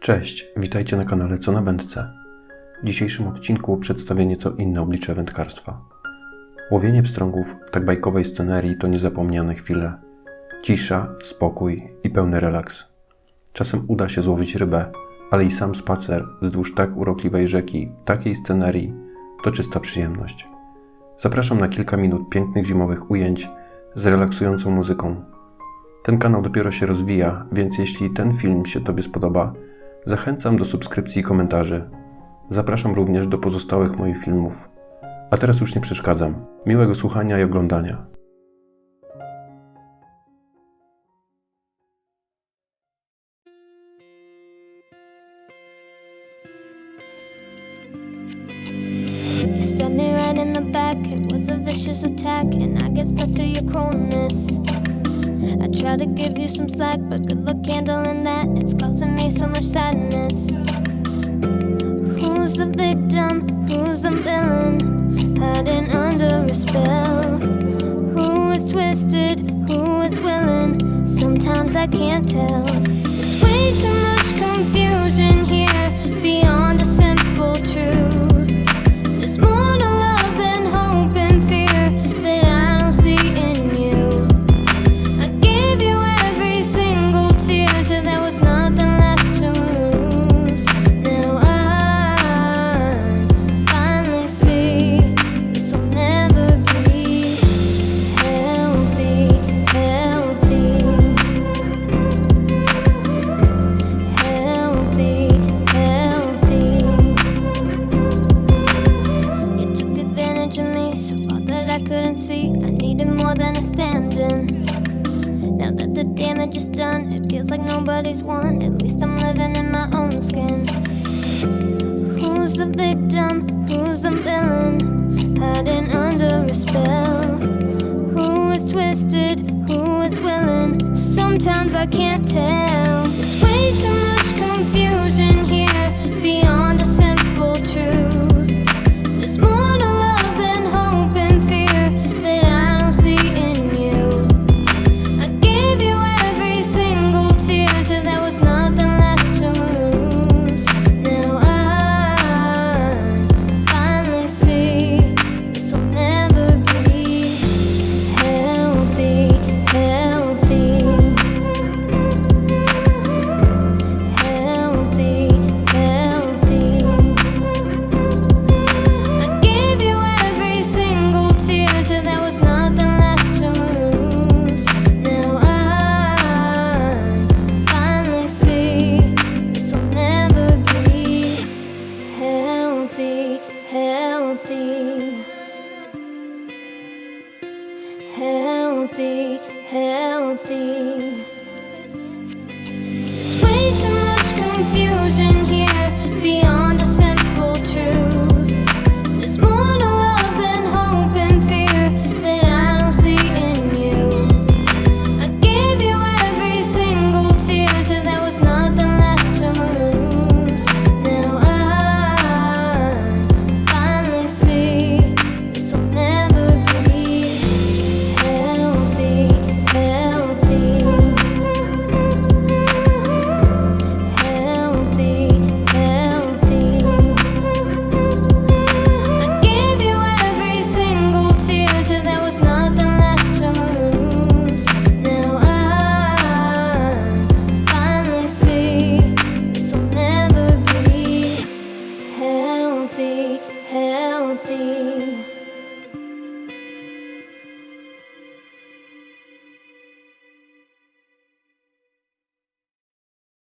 Cześć, witajcie na kanale Co na Wędce. W dzisiejszym odcinku przedstawię nieco inne oblicze wędkarstwa. Łowienie pstrągów w tak bajkowej scenerii to niezapomniane chwile. Cisza, spokój i pełny relaks. Czasem uda się złowić rybę, ale i sam spacer wzdłuż tak urokliwej rzeki w takiej scenerii to czysta przyjemność. Zapraszam na kilka minut pięknych zimowych ujęć z relaksującą muzyką. Ten kanał dopiero się rozwija, więc jeśli ten film się Tobie spodoba, zachęcam do subskrypcji i komentarzy. Zapraszam również do pozostałych moich filmów. A teraz już nie przeszkadzam. Miłego słuchania i oglądania. Attack, and I get stuck to your coolness. Try to give you some slack, but good luck handling that. It's causing me so much sadness. Who's the victim? Who's the villain? Hiding under a spell. Who is twisted? Who is willing? Sometimes I can't tell. There's way too much confusion here beyond a simple truth. Nobody's won. At least I'm living in my own skin. Who's the victim? Who's the villain? Hiding under a spell. Who is twisted? Who is willing? Sometimes I can't tell. There's way too much something.